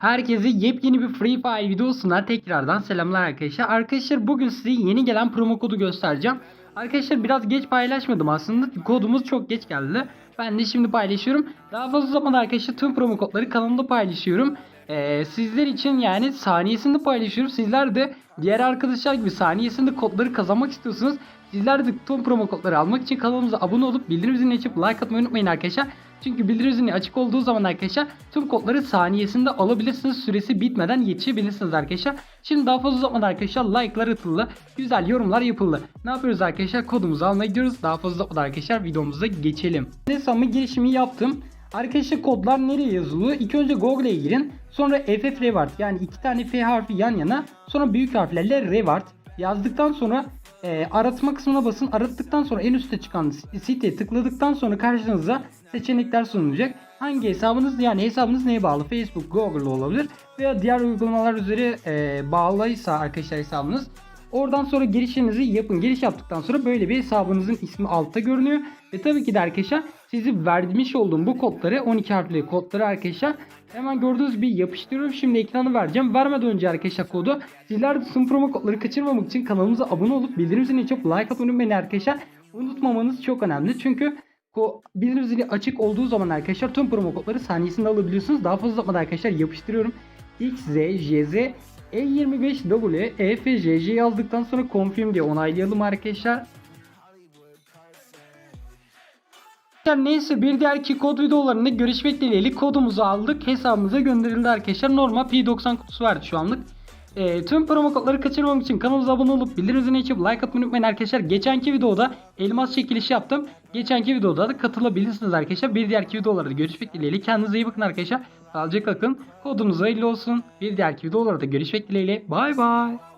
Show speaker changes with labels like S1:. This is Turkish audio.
S1: Herkese yepyeni bir Free Fire videosuna tekrardan selamlar arkadaşlar. Arkadaşlar bugün size yeni gelen promo kodu göstereceğim. Arkadaşlar biraz geç paylaşmadım aslında. Kodumuz çok geç geldi. Ben de şimdi paylaşıyorum. Daha fazla zamanda arkadaşlar tüm promo kodları kanalımda paylaşıyorum. Ee, sizler için yani saniyesinde paylaşıyorum. Sizler de diğer arkadaşlar gibi saniyesinde kodları kazanmak istiyorsunuz. Sizler de tüm promo kodları almak için kanalımıza abone olup bildirim zilini açıp like atmayı unutmayın arkadaşlar. Çünkü bildirim zili açık olduğu zaman arkadaşlar tüm kodları saniyesinde alabilirsiniz. Süresi bitmeden yetişebilirsiniz arkadaşlar. Şimdi daha fazla uzatmadan arkadaşlar like'lar atıldı. Güzel yorumlar yapıldı. Ne yapıyoruz arkadaşlar? Kodumuzu almaya gidiyoruz. Daha fazla uzatmadan arkadaşlar videomuza geçelim. Hesabıma girişimi yaptım. Arkadaşlar kodlar nereye yazılı? İlk önce Google'e girin. Sonra FF Reward yani iki tane F harfi yan yana. Sonra büyük harflerle Reward yazdıktan sonra e, aratma kısmına basın. Arattıktan sonra en üstte çıkan site tıkladıktan sonra karşınıza seçenekler sunulacak. Hangi hesabınız yani hesabınız neye bağlı? Facebook, Google olabilir veya diğer uygulamalar üzeri e, bağlıysa arkadaşlar hesabınız Oradan sonra girişinizi yapın. Giriş yaptıktan sonra böyle bir hesabınızın ismi altta görünüyor. Ve tabii ki de arkadaşlar sizi vermiş olduğum bu kodları 12 harfli kodları arkadaşlar hemen gördüğünüz gibi yapıştırıyorum. Şimdi ekranı vereceğim. Vermeden önce arkadaşlar kodu sizler de tüm promo kodları kaçırmamak için kanalımıza abone olup bildirim zilini açıp like atmayı unutmayın arkadaşlar. Unutmamanız çok önemli. Çünkü bildirim zili açık olduğu zaman arkadaşlar tüm promo kodları saniyesinde alabiliyorsunuz. Daha fazla uzatmadan arkadaşlar yapıştırıyorum. X, Z, J, Z, E25W, E, F, J, J yazdıktan sonra confirm diye onaylayalım arkadaşlar. Neyse bir diğerki kod videolarında görüşmek dileğiyle kodumuzu aldık. Hesabımıza gönderildi arkadaşlar. Normal P90 kutusu verdi şu anlık. Ee, tüm promo kodları kaçırmamak için kanalımıza abone olup bildirim zilini açıp like atmayı unutmayın arkadaşlar. Geçenki videoda elmas çekilişi yaptım. Geçenki videoda da katılabilirsiniz arkadaşlar. Bir diğerki videolarda görüşmek dileğiyle. Kendinize iyi bakın arkadaşlar. Sağlıcakla kalın. Kodunuz hayırlı olsun. Bir diğerki videolarda görüşmek dileğiyle. Bay bay.